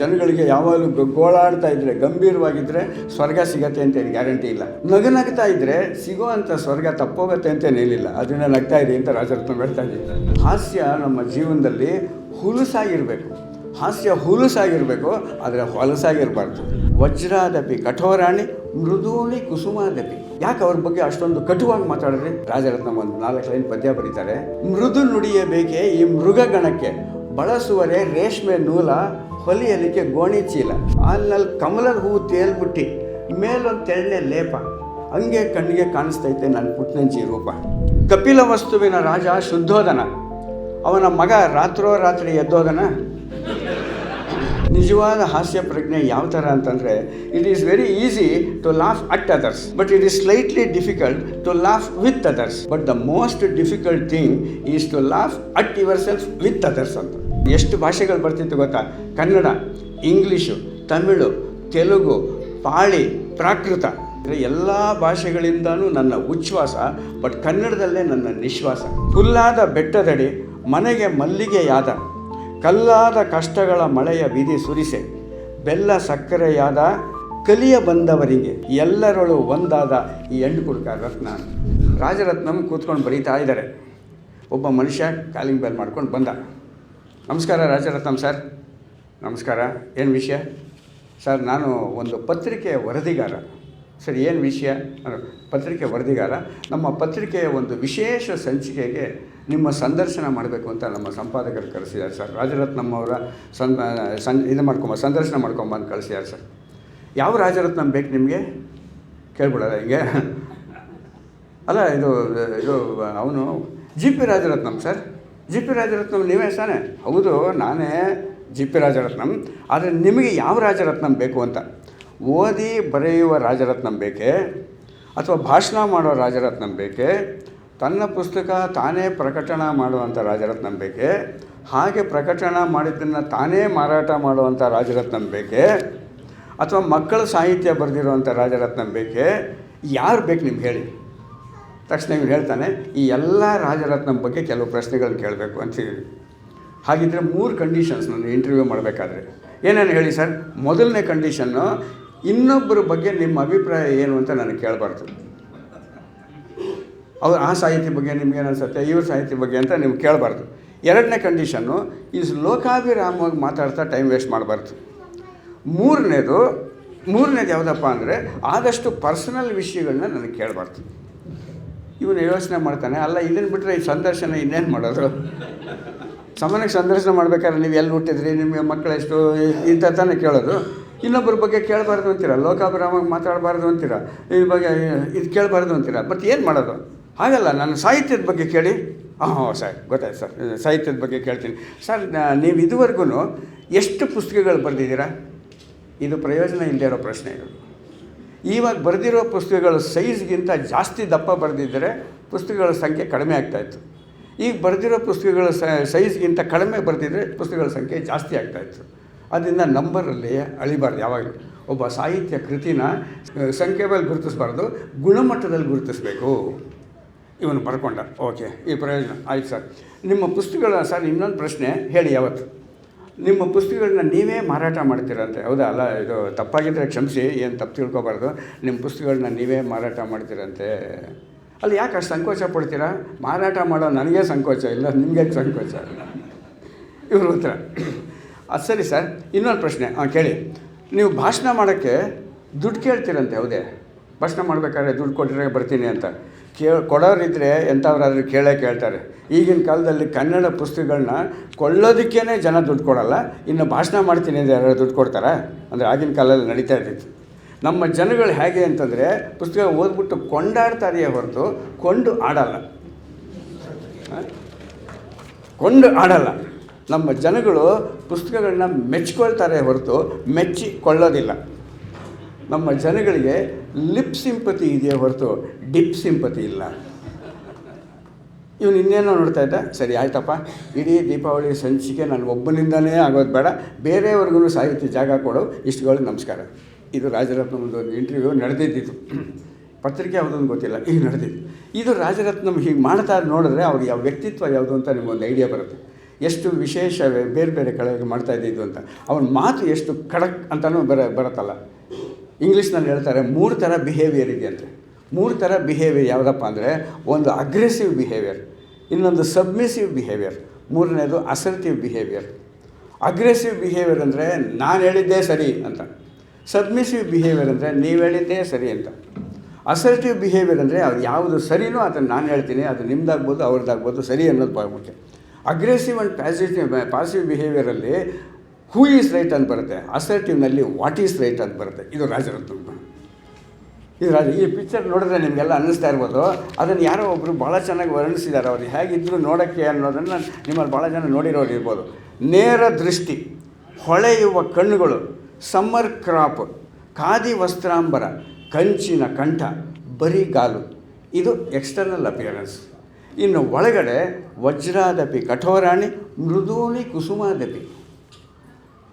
ಜನಗಳಿಗೆ ಯಾವಾಗಲೂ ಗೋಳಾಡ್ತಾ ಇದ್ರೆ, ಗಂಭೀರವಾಗಿದ್ರೆ ಸ್ವರ್ಗ ಸಿಗತ್ತೆ ಅಂತ ಏನು ಗ್ಯಾರಂಟಿ ಇಲ್ಲ. ನಗು ನಗ್ತಾ ಇದ್ರೆ ಸಿಗುವಂಥ ಸ್ವರ್ಗ ತಪ್ಪೋಗತ್ತೆ ಅಂತ ಏನಿಲ್ಲ ಅದನ್ನ ನಗ್ತಾ ಇದೆ ಅಂತ ರಾಜರತ್ನ ಹೇಳ್ತಾ ಇದ್ದೀನಿ ಹಾಸ್ಯ ನಮ್ಮ ಜೀವನದಲ್ಲಿ ಹುಲುಸಾಗಿರಬೇಕು. ಹಾಸ್ಯ ಹುಲುಸಾಗಿರಬೇಕು, ಆದರೆ ಹೊಲಸಾಗಿರಬಾರ್ದು. ವಜ್ರಾದಪಿ ಕಠೋರಾಣಿ ಮೃದೂನಿ ಕುಸುಮಾದಪಿ. ಯಾಕೆ ಅವ್ರ ಬಗ್ಗೆ ಅಷ್ಟೊಂದು ಕಟುವಾಗಿ ಮಾತಾಡಿದ್ರೆ? ರಾಜರತ್ನ ಒಂದು ನಾಲ್ಕು ಲೈನ್ ಪದ್ಯ ಬರೀತಾರೆ, ಮೃದು ನುಡಿಯ ಬೇಕೆ ಈ ಮೃಗಗಣಕ್ಕೆ, ಬಳಸುವರೆ ರೇಷ್ಮೆ ನೂಲ ಹೊಲಿಯಲಿಕ್ಕೆ ಗೋಣಿ ಚೀಲ. ಅಲ್ಲಲ್ಲಿ ಕಮಲದ ಹೂವು ತೇಲ್ಬಿಟ್ಟು ಮೇಲೊಂದು ತೆಳ್ಳೆ ಲೇಪ. ಹಂಗೆ ಕಣ್ಣಿಗೆ ಕಾಣಿಸ್ತೈತೆ ನನ್ನ ಪುಟ್ನಂಜಿ ರೂಪ ಕಪಿಲ ವಸ್ತುವಿನ ರಾಜ ಶುದ್ಧೋದನ. ಅವನ ಮಗ ರಾತ್ರೋರಾತ್ರಿ ಎದ್ದೋದನ. ನಿಜವಾದ ಹಾಸ್ಯ ಪ್ರಜ್ಞೆ ಯಾವ ಥರ ಅಂತಂದರೆ it is very easy to laugh at others but it is slightly difficult to laugh with others but the most difficult thing is to laugh at yourself with others ಅಂತ. ಎಷ್ಟು ಭಾಷೆಗಳು ಬರ್ತಿತ್ತು ಗೊತ್ತಾ? ಕನ್ನಡ, ಇಂಗ್ಲೀಷು, ತಮಿಳು, ತೆಲುಗು, ಪಾಳಿ, ಪ್ರಾಕೃತ. ಎಲ್ಲ ಭಾಷೆಗಳಿಂದನೂ ನನ್ನ ಉಚ್ಛ್ವಾಸ, ಬಟ್ ಕನ್ನಡದಲ್ಲೇ ನನ್ನ ನಿಶ್ವಾಸ. ಹುಲ್ಲಾದ ಬೆಟ್ಟದಡಿ, ಮನೆಗೆ ಮಲ್ಲಿಗೆಯಾದ, ಕಲ್ಲಾದ ಕಷ್ಟಗಳ ಮಳೆಯ ವಿಧಿ ಸುರಿಸೆ, ಬೆಲ್ಲ ಸಕ್ಕರೆಯಾದ, ಕಲಿಯ ಬಂದವರಿಗೆ ಎಲ್ಲರೊಳು ಒಂದಾದ ಈ ಹೆಣ್ಣು ಕುಡುಕ ರತ್ನ. ರಾಜರತ್ನಂ ಕೂತ್ಕೊಂಡು ಬರೀತಾ ಇದ್ದಾರೆ. ಒಬ್ಬ ಮನುಷ್ಯ ಕಾಲಿಂಗ್ ಬೆಲ್ ಮಾಡ್ಕೊಂಡು ಬಂದ. ನಮಸ್ಕಾರ ರಾಜರತ್ನಂ ಸರ್. ನಮಸ್ಕಾರ. ಏನು ವಿಷಯ? ಸರ್, ನಾನು ಒಂದು ಪತ್ರಿಕೆ ವರದಿಗಾರ. ಸರ್, ಏನು ವಿಷಯ? ಪತ್ರಿಕೆ ವರದಿಗಾರ. ನಮ್ಮ ಪತ್ರಿಕೆಯ ಒಂದು ವಿಶೇಷ ಸಂಚಿಕೆಗೆ ನಿಮ್ಮ ಸಂದರ್ಶನ ಮಾಡಬೇಕು ಅಂತ ನಮ್ಮ ಸಂಪಾದಕರು ಕಳಿಸಿದ್ದಾರೆ ಸರ್. ರಾಜರತ್ನಂ ಅವರ ಸನ್ ಸಂ, ಇದು ಮಾಡ್ಕೊಂಬ, ಸಂದರ್ಶನ ಮಾಡ್ಕೊಂಬಂದು ಕಳಿಸಿದ್ದಾರೆ ಸರ್. ಯಾವ ರಾಜರತ್ನಂ ಬೇಕು ನಿಮಗೆ? ಕೇಳ್ಬಿಡೋದ ಹಿಂಗೆ. ಅಲ್ಲ ಇದು ಇದು, ಅವನು G P Rajaratnam sir. G P Rajaratnam ನೀವೇ ತಾನೆ? ಹೌದು, ನಾನೇ ಜಿ ಪಿ ರಾಜರತ್ನಂ. ಆದರೆ ನಿಮಗೆ ಯಾವ ರಾಜರತ್ನಂ ಬೇಕು ಅಂತ? ಓದಿ ಬರೆಯುವ ರಾಜರತ್ನಂ ಬೇಕೇ? ಅಥವಾ ಭಾಷಣ ಮಾಡುವ ರಾಜರತ್ನಂ ಬೇಕೇ? ತನ್ನ ಪುಸ್ತಕ ತಾನೇ ಪ್ರಕಟಣ ಮಾಡುವಂಥ ರಾಜರತ್ನಂ ಬೇಕೇ? ಹಾಗೆ ಪ್ರಕಟಣ ಮಾಡಿದ್ದನ್ನು ತಾನೇ ಮಾರಾಟ ಮಾಡುವಂಥ ರಾಜರತ್ನಂ ಬೇಕೇ? ಅಥವಾ ಮಕ್ಕಳ ಸಾಹಿತ್ಯ ಬರೆದಿರುವಂಥ ರಾಜರತ್ನಂ ಬೇಕೇ? ಯಾರು ಬೇಕು ನಿಮ್ಗೆ ಹೇಳಿ? ತಕ್ಷಣ ಇವನು ಹೇಳ್ತಾನೆ, ಈ ಎಲ್ಲ ರಾಜರತ್ನ ಬಗ್ಗೆ ಕೆಲವು ಪ್ರಶ್ನೆಗಳನ್ನ ಕೇಳಬೇಕು ಅಂತ ಹೇಳಿ. ಹಾಗಿದ್ದರೆ ಮೂರು ಕಂಡೀಷನ್ಸ್ ನಾನು ಇಂಟರ್ವ್ಯೂ ಮಾಡಬೇಕಾದ್ರೆ. ಏನೇನು ಹೇಳಿ ಸರ್? ಮೊದಲನೇ ಕಂಡೀಷನ್ನು ಇನ್ನೊಬ್ಬರ ಬಗ್ಗೆ ನಿಮ್ಮ ಅಭಿಪ್ರಾಯ ಏನು ಅಂತ ನನಗೆ ಕೇಳಬಾರ್ದು. ಅವ್ರು ಆ ಸಾಹಿತ್ಯ ಬಗ್ಗೆ ನಿಮ್ಗೆ ಏನು ಅನ್ಸುತ್ತೆ, ಇವ್ರ ಸಾಹಿತ್ಯ ಬಗ್ಗೆ ಅಂತ ನೀವು ಕೇಳಬಾರ್ದು. ಎರಡನೇ ಕಂಡೀಷನ್ನು ಈಸ್ ಲೋಕಾಭಿರಾಮವಾಗಿ ಮಾತಾಡ್ತಾ ಟೈಮ್ ವೇಸ್ಟ್ ಮಾಡಬಾರ್ದು. ಮೂರನೇದು ಮೂರನೇದು ಯಾವುದಪ್ಪ ಅಂದರೆ ಆದಷ್ಟು ಪರ್ಸನಲ್ ವಿಷಯಗಳನ್ನ ನನಗೆ ಕೇಳಬಾರ್ದು. ಇವನು ಯೋಚನೆ ಮಾಡ್ತಾನೆ, ಅಲ್ಲ ಇದನ್ನು ಬಿಟ್ಟರೆ ಈ ಸಂದರ್ಶನ ಇನ್ನೇನು ಮಾಡೋದು? ಸಾಮಾನ್ಯಕ್ಕೆ ಸಂದರ್ಶನ ಮಾಡ್ಬೇಕಾದ್ರೆ ನೀವು ಎಲ್ಲಿ ಹುಟ್ಟಿದ್ರಿ, ನಿಮಗೆ ಮಕ್ಕಳೆಷ್ಟು ಇಂಥ ತಾನೇ ಕೇಳೋದು. ಇನ್ನೊಬ್ಬರ ಬಗ್ಗೆ ಕೇಳಬಾರ್ದು ಅಂತೀರ? ಲೋಕಾಭಿರಾಮಾಗಿ ಮಾತಾಡಬಾರ್ದು ಅಂತೀರ? ಇದ್ರ ಬಗ್ಗೆ, ಇದು ಕೇಳಬಾರ್ದು ಅಂತೀರ? ಬಟ್ ಏನು ಮಾಡೋದು? ಹಾಗಲ್ಲ, ನಾನು ಸಾಹಿತ್ಯದ ಬಗ್ಗೆ ಕೇಳಿ. ಹಾಂ ಹಾಂ, ಸರ್, ಗೊತ್ತಾಯ್ತು, ಸರ್. ಸಾಹಿತ್ಯದ ಬಗ್ಗೆ ಕೇಳ್ತೀನಿ. ಸರ್ ನೀವು ಇದುವರೆಗೂ ಎಷ್ಟು ಪುಸ್ತಕಗಳು ಬರೆದಿದ್ದೀರಾ? ಇದು ಪ್ರಯೋಜನ ಇಲ್ಲದೆ ಇರೋ ಪ್ರಶ್ನೆ ಇದು. ಇವಾಗ ಬರೆದಿರೋ ಪುಸ್ತಕಗಳ ಸೈಜ್ಗಿಂತ ಜಾಸ್ತಿ ದಪ್ಪ ಬರೆದಿದ್ದರೆ ಪುಸ್ತಕಗಳ ಸಂಖ್ಯೆ ಕಡಿಮೆ ಆಗ್ತಾಯಿತ್ತು ಈಗ ಬರೆದಿರೋ ಪುಸ್ತಕಗಳ ಸೈಜ್ಗಿಂತ ಕಡಿಮೆ ಬರೆದಿದ್ದರೆ ಪುಸ್ತಕಗಳ ಸಂಖ್ಯೆ ಜಾಸ್ತಿ ಆಗ್ತಾಯಿತ್ತು ಅದರಿಂದ ನಂಬರಲ್ಲಿ ಅಳಿಬಾರ್ದು ಯಾವಾಗಲೂ. ಒಬ್ಬ ಸಾಹಿತ್ಯ ಕೃತಿನ ಸಂಖ್ಯೆ ಮೇಲೆ ಗುರುತಿಸಬಾರ್ದು, ಗುಣಮಟ್ಟದಲ್ಲಿ ಗುರುತಿಸಬೇಕು. ಇವನು ಬರ್ಕೊಂಡ ಓಕೆ, ಈ ಪ್ರಯೋಜನ. ಆಯ್ತು ಸರ್. ನಿಮ್ಮ ಪುಸ್ತಕಗಳ, ಸರ್, ಇನ್ನೊಂದು ಪ್ರಶ್ನೆ ಹೇಳಿ ಯಾವತ್ತು? ನಿಮ್ಮ ಪುಸ್ತಕಗಳನ್ನ ನೀವೇ ಮಾರಾಟ ಮಾಡ್ತೀರಂತೆ ಹೌದಾ? ಅಲ್ಲ, ಇದು ತಪ್ಪಾಗಿದ್ದರೆ ಕ್ಷಮಿಸಿ, ಏನು ತಪ್ಪು ತಿಳ್ಕೊಬಾರ್ದು. ನಿಮ್ಮ ಪುಸ್ತಕಗಳನ್ನ ನೀವೇ ಮಾರಾಟ ಮಾಡ್ತೀರಂತೆ. ಅಲ್ಲಿ ಯಾಕೆ ಅಷ್ಟು ಸಂಕೋಚ ಪಡ್ತೀರಾ? ಮಾರಾಟ ಮಾಡೋ ನನಗೆ ಸಂಕೋಚ ಇಲ್ಲ ನಿಮಗೆ ಸಂಕೋಚ ಇವ್ರ ಉತ್ತರ. ಅದು ಸರಿ ಸರ್, ಇನ್ನೊಂದು ಪ್ರಶ್ನೆ ಹಾಂ ಕೇಳಿ. ನೀವು ಭಾಷಣ ಮಾಡೋಕ್ಕೆ ದುಡ್ಡು ಕೇಳ್ತೀರಂತೆ, ಹೌದೇ? ಭಾಷಣ ಮಾಡಬೇಕಾದ್ರೆ ದುಡ್ಡು ಕೊಟ್ಟರೆ ಬರ್ತೀನಿ ಅಂತ. ಕೇ ಕೊಡೋರಿದ್ದರೆ ಎಂಥವ್ರಾದ್ರೂ ಕೇಳೇ ಕೇಳ್ತಾರೆ. ಈಗಿನ ಕಾಲದಲ್ಲಿ ಕನ್ನಡ ಪುಸ್ತಕಗಳನ್ನ ಕೊಳ್ಳೋದಕ್ಕೇ ಜನ ದುಡ್ಡು ಕೊಡಲ್ಲ, ಇನ್ನು ಭಾಷಣ ಮಾಡ್ತೀನಿ ಅಂದರೆ ಯಾರು ದುಡ್ಡು ಕೊಡ್ತಾರಾ? ಅಂದರೆ ಆಗಿನ ಕಾಲದಲ್ಲಿ ನಡೀತಾ ಇದ್ದಿತ್ತು. ನಮ್ಮ ಜನಗಳು ಹೇಗೆ ಅಂತಂದರೆ ಪುಸ್ತಕ ಓದ್ಬಿಟ್ಟು ಕೊಂಡಾಡ್ತಾರೆಯೇ ಹೊರತು ಕೊಂಡು ಆಡಲ್ಲ? ಕೊಂಡು ಆಡಲ್ಲ. ನಮ್ಮ ಜನಗಳು ಪುಸ್ತಕಗಳನ್ನ ಮೆಚ್ಕೊಳ್ತಾರೆ ಹೊರತು ಮೆಚ್ಚಿಕೊಳ್ಳೋದಿಲ್ಲ ನಮ್ಮ ಜನಗಳಿಗೆ ಲಿಪ್ ಸಿಂಪತಿ ಇದೆಯೇ ಹೊರತು ಡಿಪ್ ಸಿಂಪತಿ ಇಲ್ಲ. ಇವನು ಇನ್ನೇನೋ ನೋಡ್ತಾ ಇದ್ದ? ಸರಿ, ಆಯ್ತಪ್ಪ. ಇಡೀ ದೀಪಾವಳಿ ಸಂಚಿಕೆ ನಾನು ಒಬ್ಬನಿಂದನೇ ಆಗೋದು ಬೇಡ. ಬೇರೆಯವ್ರಿಗೂ ಸಾಹಿತ್ಯ ಜಾಗ ಕೊಡು. ಇಷ್ಟುಗಳು, ನಮಸ್ಕಾರ. ಇದು ರಾಜರತ್ನ ಒಂದು ಇಂಟರ್ವ್ಯೂ ನಡೆದಿದ್ದಿತ್ತು ಪತ್ರಿಕೆ ಯಾವುದೊಂದು ಗೊತ್ತಿಲ್ಲ. ಈಗ ನಡೆದಿದ್ದು. ಇದು ರಾಜರತ್ನಂ ಹೀಗೆ ಮಾಡ್ತಾ ನೋಡಿದ್ರೆ ಅವ್ರಿಗೆ ಯಾವ ವ್ಯಕ್ತಿತ್ವ ಯಾವುದು ಅಂತ ನಿಮಗೊಂದು ಐಡಿಯಾ ಬರುತ್ತೆ. ಎಷ್ಟು ವಿಶೇಷ ಬೇರೆ ಬೇರೆ ಕಡೆ ಮಾಡ್ತಾ ಇದ್ದಿದ್ದು ಅಂತ. ಅವನ ಮಾತು ಎಷ್ಟು ಖಡಕ್ ಅಂತಲೂ ಬರ, ಬರುತ್ತಲ್ಲ. ಇಂಗ್ಲೀಷ್ನಲ್ಲಿ ಹೇಳ್ತಾರೆ, ಮೂರು ಥರ ಬಿಹೇವಿಯರ್ ಇದೆ ಅಂತೆ. ಮೂರು ಥರ ಬಿಹೇವಿಯರ್ ಯಾವುದಪ್ಪ ಅಂದರೆ, ಒಂದು ಅಗ್ರೆಸಿವ್ ಬಿಹೇವಿಯರ್ ಇನ್ನೊಂದು ಸಬ್ಮಿಸಿವ್ ಬಿಹೇವಿಯರ್ ಮೂರನೇದು ಅಸರ್ಟಿವ್ ಬಿಹೇವಿಯರ್ ಅಗ್ರೆಸಿವ್ ಬಿಹೇವಿಯರ್ ಅಂದರೆ, ನಾನು ಹೇಳಿದ್ದೇ ಸರಿ ಅಂತ. ಸಬ್ಮಿಸಿವ್ ಬಿಹೇವಿಯರ್ ಅಂದರೆ, ನೀವು ಹೇಳಿದ್ದೇ ಸರಿ ಅಂತ. ಅಸರ್ಟಿವ್ ಬಿಹೇವಿಯರ್ ಅಂದರೆ, ಅವ್ರು ಯಾವುದು ಸರಿನೋ ಅದನ್ನು ನಾನು ಹೇಳ್ತೀನಿ, ಅದು ನಿಮ್ದಾಗ್ಬೋದು, ಅವ್ರದ್ದಾಗ್ಬೋದು, ಸರಿ ಅನ್ನೋದು ಮುಖ್ಯ ಅಗ್ರೆಸಿವ್ ಆ್ಯಂಡ್ ಪ್ಯಾಸಿಟಿವ್ ಪಾಸಿಟಿವ್ ಬಿಹೇವಿಯರಲ್ಲಿ ಹೂ ಈಸ್ ರೈಟ್ ಅಂತ ಬರುತ್ತೆ. ಅಸರ್ಟಿವ್ನಲ್ಲಿ ವಾಟ್ ಈಸ್ ರೈಟ್ ಅಂತ ಬರುತ್ತೆ. ಇದು ರಾಜರತ್ನ ಇದು ರಾಜ, ಈ ಪಿಕ್ಚರ್ ನೋಡಿದ್ರೆ ನಿಮಗೆಲ್ಲ ಅನ್ನಿಸ್ತಾ ಇರ್ಬೋದು. ಅದನ್ನು ಯಾರೋ ಒಬ್ಬರು ಭಾಳ ಚೆನ್ನಾಗಿ ವರ್ಣಿಸಿದ್ದಾರೆ. ಅವ್ರು ಹೇಗಿದ್ರು ನೋಡೋಕ್ಕೆ ಅನ್ನೋದನ್ನು ನಿಮ್ಮಲ್ಲಿ ಭಾಳ ಜನ ನೋಡಿರೋರು ಇರ್ಬೋದು. ನೇರ ದೃಷ್ಟಿ, ಹೊಳೆಯುವ ಕಣ್ಣುಗಳು ಸಮ್ಮರ್ ಕ್ರಾಪ್ ಖಾದಿ ವಸ್ತ್ರಾಂಬರ, ಕಂಚಿನ ಕಂಠ ಬರಿಗಾಲು ಇದು ಎಕ್ಸ್ಟರ್ನಲ್ ಅಪಿಯರೆನ್ಸ್ ಇನ್ನು ಒಳಗಡೆ ವಜ್ರಾದಪಿ, ಕಠೋರಾಣಿ, ಮೃದೂಲಿ ಕುಸುಮಾದಪಿ.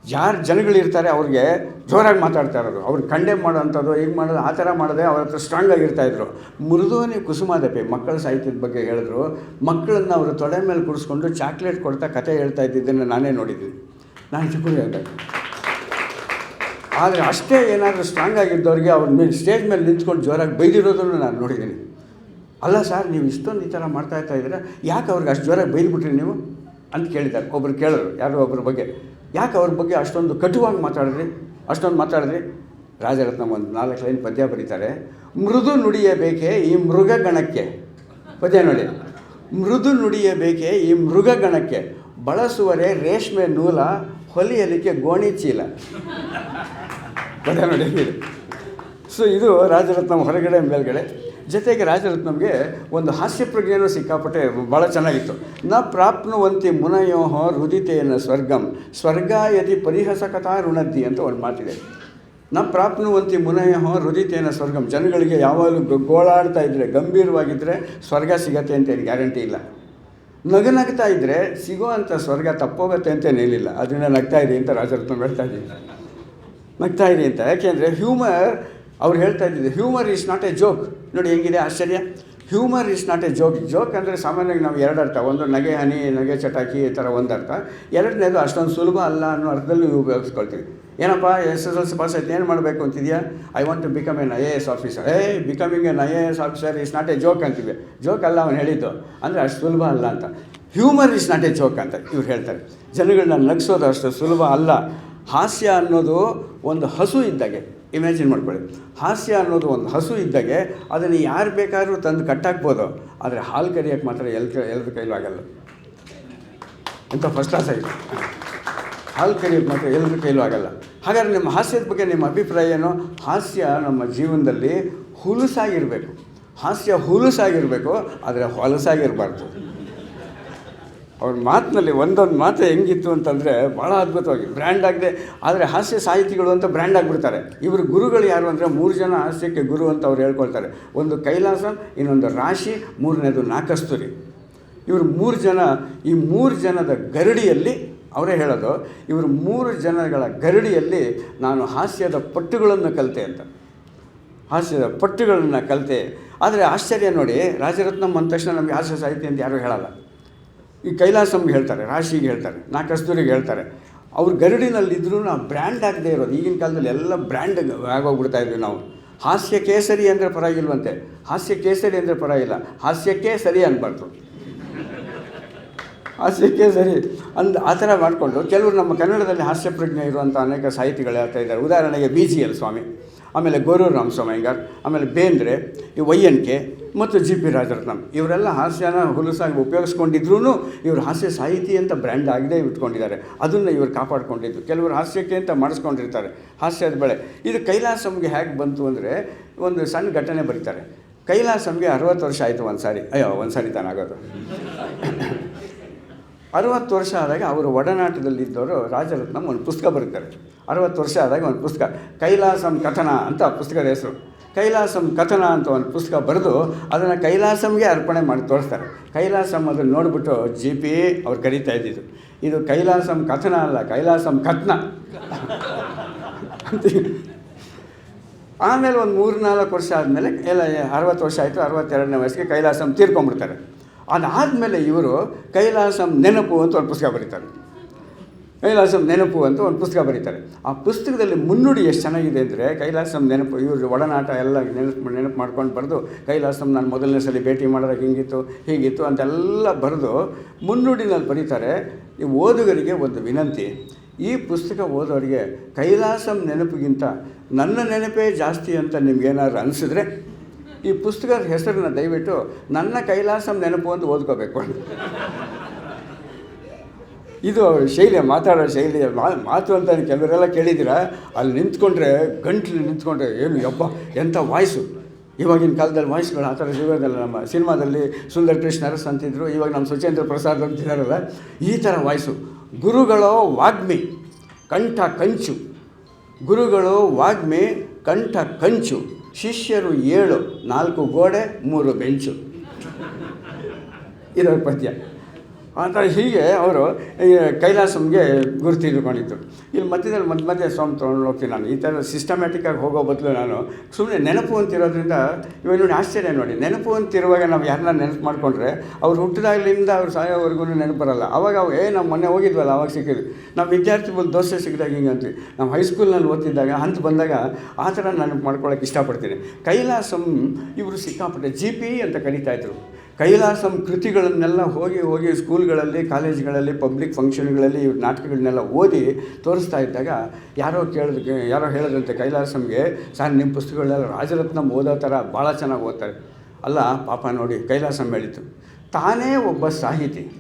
ಯಾರು ಜನಗಳಿರ್ತಾರೆ ಅವ್ರಿಗೆ ಜೋರಾಗಿ ಮಾತಾಡ್ತಾ ಇರೋದು. ಅವ್ರು ಕಂಡೆಮ್ ಮಾಡೋವಂಥದ್ದು, ಹೀಗೆ ಮಾಡೋದು, ಆ ಥರ ಮಾಡದೆ ಅವ್ರ ಹತ್ರ ಸ್ಟ್ರಾಂಗ್ ಆಗಿರ್ತಾಯಿದ್ರು ಮೃದುವನಿ ಕುಸುಮಾದಪಿ ಮಕ್ಕಳ ಸಾಹಿತ್ಯದ ಬಗ್ಗೆ ಹೇಳಿದ್ರು. ಮಕ್ಕಳನ್ನ ಅವರು ತೊಡೆ ಮೇಲೆ ಕೂರಿಸ್ಕೊಂಡು ಚಾಕ್ಲೇಟ್ ಕೊಡ್ತಾ ಕತೆ ಹೇಳ್ತಾ ಇದ್ದಿದ್ದನ್ನು ನಾನೇ ನೋಡಿದ್ದೀನಿ ನಾನು ಚಿಕ್ಕ ಆದರೆ ಅಷ್ಟೇ ಏನಾದರೂ ಸ್ಟ್ರಾಂಗ್ ಆಗಿದ್ದವ್ರಿಗೆ ಅವ್ರ ಮೇಲೆ ಸ್ಟೇಜ್ ಮೇಲೆ ನಿಂತ್ಕೊಂಡು ಜೋರಾಗಿ ಬೈದಿರೋದನ್ನು ನಾನು ನೋಡಿದ್ದೀನಿ. ಅಲ್ಲ ಸರ್, ನೀವು ಇಷ್ಟೊಂದು ಈ ಥರ ಮಾಡ್ತಾ ಇದ್ದೀರಾ ಯಾಕೆ ಅವ್ರಿಗೆ ಅಷ್ಟು ಜೋರಾಗಿ ಬೈದ್ಬಿಟ್ರಿ ನೀವು? ಅಂತ ಕೇಳಿದ್ದಾರೆ. ಒಬ್ರು ಕೇಳಿದ್ರು ಯಾರೋ ಒಬ್ಬರ ಬಗ್ಗೆ. ಯಾಕೆ ಅವ್ರ ಬಗ್ಗೆ ಅಷ್ಟೊಂದು ಕಟುವಾಗಿ ಮಾತಾಡಿದ್ರಿ? ಅಷ್ಟೊಂದು ಮಾತಾಡಿದ್ರಿ? ರಾಜರತ್ನ ಒಂದು ನಾಲ್ಕು ಲೈನ್ ಪದ್ಯ ಬರೀತಾರೆ, ಮೃದು ನುಡಿಯಬೇಕೆ ಈ ಮೃಗಗಣಕ್ಕೆ. ಪದ್ಯ ನೋಡಿ. ಮೃದು ನುಡಿಯಬೇಕೆ ಈ ಮೃಗಗಣಕ್ಕೆ. ಬಳಸುವರೆ ರೇಷ್ಮೆ ನೂಲ, ಹೊಲಿಯಲಿಕ್ಕೆ ಗೋಣಿ ಚೀಲ. ಪದ್ಯ ನೋಡಿ. ಸೊ, ಇದು ರಾಜರತ್ನಂ ಹೊರಗಡೆ ಮೇಲ್ಗಡೆ. ಜೊತೆಗೆ ರಾಜರತ್ನಂಗೆ ಒಂದು ಹಾಸ್ಯ ಪ್ರಜ್ಞೆಯೂ ಸಿಕ್ಕಾಪಟ್ಟೆ ಭಾಳ ಚೆನ್ನಾಗಿತ್ತು. ನ ಪ್ರಾಪ್ನುವಂತಿ ಮುನಯೋಹ ಹೃದಿತೇನ ಸ್ವರ್ಗಂ ಸ್ವರ್ಗಾಯತಿ ಪರಿಹಸಕತಾ ಋಣದ್ದಿ ಅಂತ ಒಂದು ಮಾತಿದೆ. ನ ಪ್ರಾಪ್ನುವಂತಿ ಮುನಯೋಹ ಹೃದಿತೇನ ಸ್ವರ್ಗಂ, ಜನಗಳಿಗೆ ಯಾವಾಗಲೂ ಗೋಳಾಡ್ತಾ ಇದ್ದರೆ ಗಂಭೀರವಾಗಿದ್ದರೆ ಸ್ವರ್ಗ ಸಿಗತ್ತೆ ಅಂತ ಏನು ಗ್ಯಾರಂಟಿ ಇಲ್ಲ. ನಗನಗ್ತಾ ಇದ್ದರೆ ಸಿಗೋವಂಥ ಸ್ವರ್ಗ ತಪ್ಪೋಗತ್ತೆ ಅಂತ ಏನಿಲ್ಲ ಅದರಿಂದ ನಗ್ತಾ ಇದೆ ಅಂತ ರಾಜರತ್ನ ಹೇಳ್ತಾ ಇದ್ದೀನಿ. ನಗ್ತಾ ಇರಿ ಅಂತ. ಯಾಕೆಂದರೆ ಹ್ಯೂಮರ್ ಅವ್ರು ಹೇಳ್ತಾ ಇದ್ದಿದ್ದು humour is not a joke ನೋಡಿ ಹೆಂಗಿದೆ ಆಶ್ಚರ್ಯ. Humour is not a joke joke ಅಂದರೆ ಸಾಮಾನ್ಯವಾಗಿ ನಾವು ಎರಡು ಅರ್ಥ, ಒಂದು ನಗೆ ಹನಿ, ನಗೆ ಚಟಾಕಿ, ಈ ಥರ ಒಂದು ಅರ್ಥ. ಎರಡನೇದು ಅಷ್ಟೊಂದು ಸುಲಭ ಅಲ್ಲ ಅನ್ನೋ ಅರ್ಥದಲ್ಲಿ ಉಪಯೋಗಿಸ್ಕೊಳ್ತೀವಿ. ಏನಪ್ಪ S S L C pass ಆಯ್ತು, ಏನು ಮಾಡಬೇಕು ಅಂತಿದೆಯಾ? I want to become an I A S officer ಏ becoming an I A S officer is not a joke ಅಂತೀವಿ ಜೋಕ್ ಅಲ್ಲ ಅವನು ಹೇಳಿದ್ದು. ಅಂದರೆ ಅಷ್ಟು ಸುಲಭ ಅಲ್ಲ ಅಂತ. Humour is not a joke ಅಂತ ಇವ್ರು ಹೇಳ್ತಾರೆ. ಜನಗಳನ್ನ ನಗಿಸೋದು ಅಷ್ಟು ಸುಲಭ ಅಲ್ಲ. ಹಾಸ್ಯ ಅನ್ನೋದು ಒಂದು ಹಸು ಇದ್ದಾಗೆ. ಇಮ್ಯಾಜಿನ್ ಮಾಡ್ಕೊಳ್ಳಿ. ಹಾಸ್ಯ ಅನ್ನೋದು ಒಂದು ಹಸು ಇದ್ದಾಗೆ ಅದನ್ನು ಯಾರು ಬೇಕಾದರೂ ತಂದು ಕಟ್ಟಾಕ್ಬೋದು. ಆದರೆ ಹಾಲು ಕರಿಯೋಕ್ಕೆ ಮಾತ್ರ ಎಲ್ ಎಲ್ಲರ ಕೈಲೂ ಆಗಲ್ಲ. ಅಂತ ಫಸ್ಟ್ ಕ್ಲಾಸ್ ಆಗಿದೆ ಹಾಲು ಕರಿಯೋಕ್ಕೆ ಮಾತ್ರ ಎಲ್ಲರ ಕೈಲೂ ಆಗಲ್ಲ. ಹಾಗಾದ್ರೆ ನಿಮ್ಮ ಹಾಸ್ಯದ ಬಗ್ಗೆ ನಿಮ್ಮ ಅಭಿಪ್ರಾಯ ಏನು? ಹಾಸ್ಯ ನಮ್ಮ ಜೀವನದಲ್ಲಿ ಹುಲುಸಾಗಿರಬೇಕು. ಹಾಸ್ಯ ಹುಲುಸಾಗಿರಬೇಕು, ಆದರೆ ಹೊಲಸಾಗಿರಬಾರ್ದು. ಅವ್ರ ಮಾತಿನಲ್ಲಿ ಒಂದೊಂದು ಮಾತು ಹೆಂಗಿತ್ತು ಅಂತಂದರೆ ಭಾಳ ಅದ್ಭುತವಾಗಿ ಬ್ರ್ಯಾಂಡ್ ಆಗಿದೆ. ಆದರೆ ಹಾಸ್ಯ ಸಾಹಿತಿಗಳು ಅಂತ ಬ್ರ್ಯಾಂಡ್ ಆಗಿಬಿಡ್ತಾರೆ. ಇವರು ಗುರುಗಳು ಯಾರು ಅಂದರೆ ಮೂರು ಜನ ಹಾಸ್ಯಕ್ಕೆ ಗುರು ಅಂತ ಅವ್ರು ಹೇಳ್ಕೊಳ್ತಾರೆ. ಒಂದು ಕೈಲಾಸ, ಇನ್ನೊಂದು ರಾಶಿ, ಮೂರನೇದು ನಾಕಸ್ತೂರಿ. ಇವರು ಮೂರು ಜನ, ಈ ಮೂರು ಜನದ ಗರಡಿಯಲ್ಲಿ ಅವರೇ ಹೇಳೋದು, ಇವರು ಮೂರು ಜನಗಳ ಗರಡಿಯಲ್ಲಿ ನಾನು ಹಾಸ್ಯದ ಪಟ್ಟುಗಳನ್ನು ಕಲಿತೆ ಅಂತ. ಹಾಸ್ಯದ ಪಟ್ಟುಗಳನ್ನು ಕಲಿತೆ. ಆದರೆ ಆಶ್ಚರ್ಯ ನೋಡಿ, ರಾಜರತ್ನಂ ಅಂದ ತಕ್ಷಣ ನಮಗೆ ಹಾಸ್ಯ ಸಾಹಿತ್ಯ ಅಂತ ಯಾರೂ ಹೇಳಲ್ಲ. ಈ ಕೈಲಾಸಮ್ಗೆ ಹೇಳ್ತಾರೆ, ರಾಶಿಗೆ ಹೇಳ್ತಾರೆ ನಾ ಕಸ್ತೂರಿಗೆ ಹೇಳ್ತಾರೆ. ಅವ್ರ ಗರಡಿನಲ್ಲಿದ್ದರೂ ನಾವು ಬ್ರ್ಯಾಂಡ್ ಆಗದೆ ಇರೋದು. ಈಗಿನ ಕಾಲದಲ್ಲಿ ಎಲ್ಲ ಬ್ರ್ಯಾಂಡ್ ಆಗೋಗ್ಬಿಡ್ತಾ ಇದ್ವಿ ನಾವು. ಹಾಸ್ಯ ಕೇಸರಿ ಅಂದರೆ ಪರವಾಗಿಲ್ವಂತೆ. ಹಾಸ್ಯ ಕೇಸರಿ ಅಂದರೆ ಪರವಾಗಿಲ್ಲ. ಹಾಸ್ಯಕ್ಕೆ ಸರಿ ಅನ್ಬಾರ್ದು. ಹಾಸ್ಯಕ್ಕೆ ಸರಿ ಅಂದ ಆ ಥರ ಮಾಡಿಕೊಂಡು ಕೆಲವರು ನಮ್ಮ ಕನ್ನಡದಲ್ಲಿ ಹಾಸ್ಯ ಪ್ರಜ್ಞೆ ಇರುವಂಥ ಅನೇಕ ಸಾಹಿತಿಗಳು ಹೇಳ್ತಾ ಇದ್ದಾರೆ. ಉದಾಹರಣೆಗೆ ಬಿ ಜಿ ಎಲ್ ಸ್ವಾಮಿ, ಆಮೇಲೆ ಗೋರೂರು ರಾಮಸ್ವಾಮಯ್ಯಂಗಾರ್ ಆಮೇಲೆ ಬೇಂದ್ರೆ, ಈ ವೈ ಎನ್ ಕೆ ಮತ್ತು ಜಿ ಪಿ ರಾಜರತ್ನಂ. ಇವರೆಲ್ಲ ಹಾಸ್ಯನ ಹುಲಸಾಗಿ ಉಪಯೋಗಿಸ್ಕೊಂಡಿದ್ರೂ ಇವರು ಹಾಸ್ಯ ಸಾಹಿತಿ ಅಂತ ಬ್ರ್ಯಾಂಡ್ ಆಗದೆ ಇಟ್ಕೊಂಡಿದ್ದಾರೆ. ಅದನ್ನು ಇವರು ಕಾಪಾಡಿಕೊಂಡಿದ್ದು. ಕೆಲವರು ಹಾಸ್ಯಕ್ಕೆ ಅಂತ ಮಾಡಿಸ್ಕೊಂಡಿರ್ತಾರೆ. ಹಾಸ್ಯದ ಬೆಳೆ. ಇದು ಕೈಲಾಸಮ್ಗೆ ಹೇಗೆ ಬಂತು ಅಂದರೆ ಒಂದು ಸಣ್ಣ ಘಟನೆ ಬರೀತಾರೆ. ಕೈಲಾಸಮ್ಗೆ ಅರವತ್ತು ವರ್ಷ ಆಯಿತು ಒಂದು ಸಾರಿ ಅಯ್ಯೋ ಒಂದು ಸಾರಿ ತಾನಾಗೋದು ಅರವತ್ತು ವರ್ಷ ಆದಾಗ ಅವರು ಒಡನಾಟದಲ್ಲಿದ್ದವರು ರಾಜರತ್ನಂ ಒಂದು ಪುಸ್ತಕ ಬರೀತಾರೆ. ಅರವತ್ತು ವರ್ಷ ಆದಾಗ ಒಂದು ಪುಸ್ತಕ. ಕೈಲಾಸಂ ಕಥನ ಅಂತ ಪುಸ್ತಕದ ಹೆಸರು. ಕೈಲಾಸಂ ಕಥನ ಅಂತ ಒಂದು ಪುಸ್ತಕ ಬರೆದು ಅದನ್ನು ಕೈಲಾಸಂಗೆ ಅರ್ಪಣೆ ಮಾಡಿ ತೋರಿಸ್ತಾರೆ. ಕೈಲಾಸಂ ಅದನ್ನು ನೋಡಿಬಿಟ್ಟು ಜಿ ಪಿ ಅವ್ರು ಕರೀತಾ ಇದ್ದಿದ್ದು. ಇದು ಕೈಲಾಸಂ ಕಥನ ಅಲ್ಲ, ಕೈಲಾಸಂ ಕಥನ ಆಮೇಲೆ ಒಂದು ಮೂರು ನಾಲ್ಕು ವರ್ಷ ಆದಮೇಲೆ, ಎಲ್ಲ ಅರವತ್ತು ವರ್ಷ ಆಯಿತು, ಅರವತ್ತೆರಡನೇ ವಯಸ್ಸಿಗೆ ಕೈಲಾಸಂ ತೀರ್ಕೊಂಡ್ಬಿಡ್ತಾರೆ. ಅದಾದಮೇಲೆ ಇವರು ಕೈಲಾಸಂ ನೆನಪು ಅಂತ ಒಂದು ಪುಸ್ತಕ ಬರೀತಾರೆ. ಕೈಲಾಸಂ ನೆನಪು ಅಂತ ಒಂದು ಪುಸ್ತಕ ಬರೀತಾರೆ. ಆ ಪುಸ್ತಕದಲ್ಲಿ ಮುನ್ನುಡಿ ಎಷ್ಟು ಚೆನ್ನಾಗಿದೆ ಅಂದರೆ, ಕೈಲಾಸಂ ನೆನಪು, ಇವರು ಒಡನಾಟ ಎಲ್ಲ ನೆನಪು ನೆನಪು ಮಾಡ್ಕೊಂಡು ಬರೆದು, ಕೈಲಾಸಂ ನಾನು ಮೊದಲನೇ ಸಲ ಭೇಟಿ ಮಾಡಿದಾಗ ಹಿಂಗಿತ್ತು, ಹೀಗಿತ್ತು ಅಂತೆಲ್ಲ ಬರೆದು ಮುನ್ನುಡಿನಲ್ಲಿ ಬರೀತಾರೆ. ಈ ಓದುಗರಿಗೆ ಒಂದು ವಿನಂತಿ, ಈ ಪುಸ್ತಕ ಓದೋರಿಗೆ ಕೈಲಾಸಂ ನೆನಪಿಗಿಂತ ನನ್ನ ನೆನಪೇ ಜಾಸ್ತಿ ಅಂತ ನಿಮ್ಗೇನಾದ್ರು ಅನಿಸಿದ್ರೆ, ಈ ಪುಸ್ತಕದ ಹೆಸರನ್ನ ದಯವಿಟ್ಟು ನನ್ನ ಕೈಲಾಸಂ ನೆನಪು ಅಂತ ಓದ್ಕೋಬೇಕು. ಇದು ಅವರ ಶೈಲಿ ಮಾತಾಡೋ ಶೈಲಿ ಮಾತು ಅಂತ ಕೆಲವರೆಲ್ಲ ಕೇಳಿದ್ದೀರಾ? ಅಲ್ಲಿ ನಿಂತ್ಕೊಂಡ್ರೆ ಗಂಟ್ಲು ನಿಂತ್ಕೊಂಡ್ರೆ ಏನು ಯಪ್ಪ, ಎಂಥ ವಾಯ್ಸು? ಇವಾಗಿನ ಕಾಲದಲ್ಲಿ ವಾಯ್ಸ್ಗಳು ಆ ಥರ ಸಿಗೋದಲ್ಲ. ನಮ್ಮ ಸಿನಿಮಾದಲ್ಲಿ ಸುಂದರ್ ಕೃಷ್ಣ ಅರಸ್ ಅಂತಿದ್ರು, ಇವಾಗ ನಮ್ಮ ಸುಚೇಂದ್ರ ಪ್ರಸಾದ್ ಅಂತಿದ್ದಾರಲ್ಲ ಈ ಥರ ವಾಯ್ಸು. ಗುರುಗಳೋ ವಾಗ್ಮಿ, ಕಂಠ ಕಂಚು. ಗುರುಗಳು ವಾಗ್ಮಿ, ಕಂಠ ಕಂಚು. ಶಿಷ್ಯರು ಏಳು, ನಾಲ್ಕು ಗೋಡೆ, ಮೂರು ಬೆಂಚು. ಇದರ ಪದ್ಯ ಆ ಥರ ಹೀಗೆ ಅವರು ಈ ಕೈಲಾಸಂಗೆ ಗುರು ಇಲ್ಲಿ ಮಧ್ಯದಲ್ಲಿ ಮಧ್ಯ ಮಧ್ಯೆ ಸ್ವಾಮಿ ತೊಗೊಂಡು ಹೋಗ್ತೀನಿ ನಾನು. ಈ ಥರ ಸಿಸ್ಟಮ್ಯಾಟಿಕ್ಕಾಗಿ ಹೋಗೋ ಬದಲು ನಾನು ಸುಮ್ಮನೆ ನೆನಪು ಅಂತಿರೋದ್ರಿಂದ ಇವಾಗ ನೋಡಿ ಆಶ್ಚರ್ಯ ನೋಡಿ. ನೆನಪು ಅಂತಿರುವಾಗ ನಾವು ಯಾರನ್ನ ನೆನಪು ಮಾಡಿಕೊಂಡ್ರೆ ಅವ್ರು ಹುಟ್ಟಿದಾಗಲಿಂದ ಅವ್ರು ಸಾಯೋವರೆಗೂ ನೆನಪು ಬರಲ್ಲ. ಅವಾಗ ಅವು, ಏ, ನಾವು ಮೊನ್ನೆ ಹೋಗಿದ್ವಲ್ಲ, ಅವಾಗ ಸಿಕ್ಕಿದ್ವಿ. ನಾವು ವಿದ್ಯಾರ್ಥಿಗಳು ದೋಸೆ ಸಿಕ್ಕಿದಾಗ ಹಿಂಗೆ ಅಂತೀವಿ ನಾವು ಹೈಸ್ಕೂಲ್ನಲ್ಲಿ ಓದ್ತಿದ್ದಾಗ ಅಂತ ಬಂದಾಗ ಆ ಥರ ನೆನಪು ಮಾಡ್ಕೊಳ್ಳೋಕೆ ಇಷ್ಟಪಡ್ತೀನಿ. ಕೈಲಾಸಂ ಇವರು ಸಿಕ್ಕಾಪಟ್ಟೆ ಜಿ ಪಿ ಅಂತ ಕರೀತಾ ಇದ್ರು. ಕೈಲಾಸಂ ಕೃತಿಗಳನ್ನೆಲ್ಲ ಹೋಗಿ ಹೋಗಿ ಸ್ಕೂಲ್ಗಳಲ್ಲಿ, ಕಾಲೇಜ್ಗಳಲ್ಲಿ, ಪಬ್ಲಿಕ್ ಫಂಕ್ಷನ್ಗಳಲ್ಲಿ ಇವ್ರ ನಾಟಕಗಳನ್ನೆಲ್ಲ ಓದಿ ತೋರಿಸ್ತಾ ಇದ್ದಾಗ ಯಾರೋ ಕೇಳಿದ್ರು, ಯಾರೋ ಹೇಳಿದ್ರಂತೆ ಕೈಲಾಸಂಗೆ, ಸರ್ ನಿಮ್ಮ ಪುಸ್ತಕಗಳೆಲ್ಲ ರಾಜರತ್ನ ಓದೋ ಥರ ಭಾಳ ಚೆನ್ನಾಗಿ ಓದ್ತಾರೆ. ಅಲ್ಲ, ಪಾಪ ನೋಡಿ, ಕೈಲಾಸಂ ಹೇಳಿತು ತಾನೇ ಒಬ್ಬ ಸಾಹಿತಿ.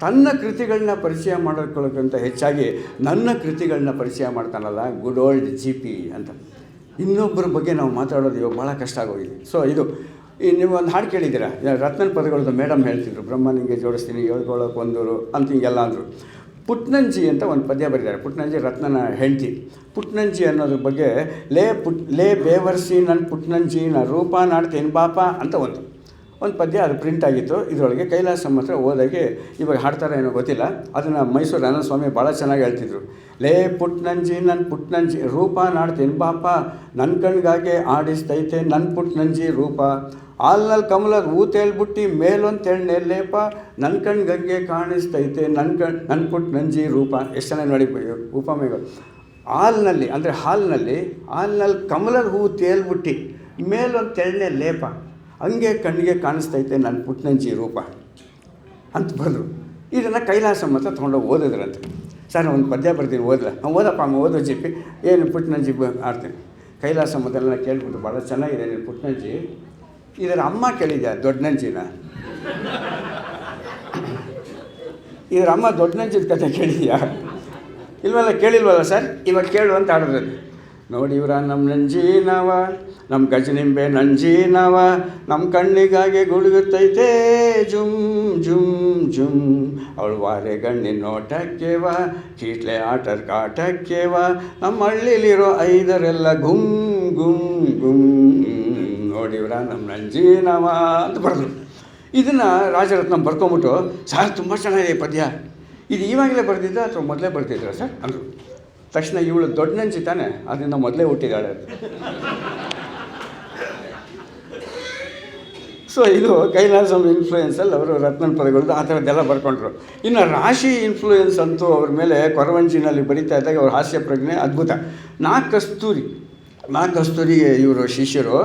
ತನ್ನ ಕೃತಿಗಳನ್ನ ಪರಿಚಯ ಮಾಡಿಕೊಳ್ಳೋಕ್ಕಿಂತ ಹೆಚ್ಚಾಗಿ ನನ್ನ ಕೃತಿಗಳನ್ನ ಪರಿಚಯ ಮಾಡ್ತಾನಲ್ಲ, ಗುಡ್ ಓಲ್ಡ್ ಜಿ ಪಿ ಅಂತ. ಇನ್ನೊಬ್ಬರ ಬಗ್ಗೆ ನಾವು ಮಾತಾಡೋದು ಇವಾಗ ಭಾಳ ಕಷ್ಟ ಆಗೋಗಿದೆ. ಸೊ ಇದು ಈ ನೀವು ಒಂದು ಹಾಡು ಕೇಳಿದ್ದೀರಾ? ರತ್ನನ ಪದಗಳದ್ದು ಮೇಡಮ್ ಹೇಳ್ತಿದ್ರು. ಬ್ರಹ್ಮನಿಗೆ ಜೋಡಿಸ್ತೀನಿ ಹೇಳ್ಕೊಳ್ಳೋಕೆ ಒಂದೂರು ಅಂತ ಹಿಂಗೆಲ್ಲ ಅಂದರು. ಪುಟ್ನಂಜಿ ಅಂತ ಒಂದು ಪದ್ಯ ಬರೆದಿದ್ದಾರೆ. ಪುಟ್ನಂಜಿ ರತ್ನನ ಹೆಂಡತಿ. ಪುಟ್ನಂಜಿ ಅನ್ನೋದ್ರ ಬಗ್ಗೆ, ಲೇ ಪುಟ್, ಲೇ ಬೇವರ್ಸಿ ನನ್ನ ಪುಟ್ನಂಜಿ ನಾ ರೂಪ ನಾಡ್ತೇನೆ ಬಾಪ ಅಂತ ಒಂದು. ಒಂದು ಪದ್ಯ ಅದು ಪ್ರಿಂಟ್ ಆಗಿತ್ತು. ಇದರೊಳಗೆ ಕೈಲಾಸ ಮಾತ್ರ ಓದಾಗಿ ಇವಾಗ ಹಾಡ್ತಾರೆ ಏನೋ ಗೊತ್ತಿಲ್ಲ. ಅದನ್ನು ಮೈಸೂರು ಅನಂತಸ್ವಾಮಿ ಭಾಳ ಚೆನ್ನಾಗಿ ಹೇಳ್ತಿದ್ರು. ಲೇ ಪುಟ್ನಂಜಿ ನನ್ನ ಪುಟ್ನಂಜಿ, ರೂಪ ನಾಡ್ತೀನಿ ಬಾಪ. ನನ್ನ ಕಣ್ಗಾಗೆ ಆಡಿಸ್ತೈತೆ ನನ್ನ ಪುಟ್ನಂಜಿ ರೂಪ. ಆಲ್ನಲ್ಲಿ ಕಮಲದ ಊತೇಳ್ಬಿಟ್ಟು ಮೇಲೊಂದು ತೆಣ್ಣೆ ಲೇಪ. ನನ್ನ ಕಣ್ಗಂಗೆ ಕಾಣಿಸ್ತೈತೆ ನನ್ನ ಕಣ್ ನನ್ನ ಪುಟ್ ನಂಜಿ ರೂಪ. ಎಷ್ಟು ಚೆನ್ನಾಗಿ ನೋಡಿ ಉಪಮೆಗಳು. ಹಾಲ್ನಲ್ಲಿ, ಅಂದರೆ ಹಾಲ್ನಲ್ಲಿ ಹಾಲ್ನಲ್ಲಿ ಕಮಲದ ಹೂ ತೇಲ್ಬಿಟ್ಟು ಮೇಲೊಂದು ತೆಣ್ಣೆ ಲೇಪ. ಹಂಗೆ ಕಣ್ಣಿಗೆ ಕಾಣಿಸ್ತೈತೆ ನನ್ನ ಪುಟ್ನಂಜಿ ರೂಪ. ಅಂತ ಬಂದರು. ಇದನ್ನು ಕೈಲಾಸ ಮಾತ್ರ ತೊಗೊಂಡೋಗಿ ಓದಿದ್ರಂತೆ. ಸರ್ ಒಂದು ಪದ್ಯ ಬರ್ತೀನಿ ಓದಲ್ಲ ನಾವು ಓದಪ್ಪ, ಅಮ್ಮ, ಓದೋ ಜಿಪಿ. ಏನು ಪುಟ್ನಂಜಿ ಆಡ್ತೀನಿ ಕೈಲಾಸ ಮೊದಲೆಲ್ಲ ಕೇಳ್ಬಿಟ್ಟು ಭಾಳ ಚೆನ್ನಾಗಿದೆ ನೀನು ಪುಟ್ನಂಜಿ. ಇದರ ಅಮ್ಮ ಕೇಳಿದ್ಯಾ ದೊಡ್ಡನಂಜಿನ ಇದರ ಅಮ್ಮ ದೊಡ್ಡ ನಂಜಿದ ಕತೆ ಕೇಳಿದ್ಯಾ? ಇಲ್ವಲ್ಲ, ಕೇಳಿಲ್ವಲ್ಲ ಸರ್? ಇವಾಗ ಕೇಳು ಅಂತ ಆಡಿದ್ರು ನೋಡಿ ಇವ್ರ ನಮ್ಮ ನಂಜೀನವ ನಮ್ಮ ಗಜನಿಂಬೆ ನಂಜೀನವ ನಮ್ಮ ಕಣ್ಣಿಗಾಗಿ ಗುಡುಗುತ್ತೈತೆ ಜುಮ್ ಜುಮ್ ಜುಮ್ ಅವಳು ವಾರೆ ಗಣ್ಣಿನ ನೋಟಕ್ಕೆವ ಕೀಟ್ಲೆ ಆಟರ್ ಕಾಟಕ್ಕೆವ ನಮ್ಮ ಹಳ್ಳಿಲಿರೋ ಐದರೆಲ್ಲ ಗುಂ ಗುಂ ಗುಂ. ನೋಡಿವ್ರ ನಮ್ಮ ನಂಜೀನವ ಅಂತ ಬರೆದ್ರು ಇದನ್ನು ರಾಜರತ್ನ ಬರ್ಕೊಂಬಿಟ್ಟು, ಸರ್, ತುಂಬ ಚೆನ್ನಾಗಿದೆ ಪದ್ಯ. ಇದು ಇವಾಗಲೇ ಬರೆದಿದ್ದ ಅಥವಾ ಮೊದಲೇ ಬರ್ತಿದ್ರ ಸರ್? ಅಂದರು. ತಕ್ಷಣ ಇವಳು ದೊಡ್ಡ ನಂಜಿ ತಾನೆ, ಅದರಿಂದ ಮೊದಲೇ ಹುಟ್ಟಿದಾಳೆ ಸೊ ಇದು ಕೈಲಾಸಂ ಇನ್ಫ್ಲೂಯೆನ್ಸಲ್ಲಿ ಅವರು ರತ್ನನ್ ಪದಗಳದ್ದು ಆ ಥರದ್ದೆಲ್ಲ ಬರ್ಕೊಂಡ್ರು. ಇನ್ನು ರಾಶಿ ಇನ್ಫ್ಲೂಯೆನ್ಸ್ ಅಂತೂ ಅವ್ರ ಮೇಲೆ ಕೊರವಂಜಿನಲ್ಲಿ ಬರಿತಾ ಇದ್ದಾಗ ಅವ್ರ ಹಾಸ್ಯ ಪ್ರಜ್ಞೆ ಅದ್ಭುತ. ನಾ ಕಸ್ತೂರಿ ನಾ ಕಸ್ತೂರಿ ಇವರು ಶಿಷ್ಯರು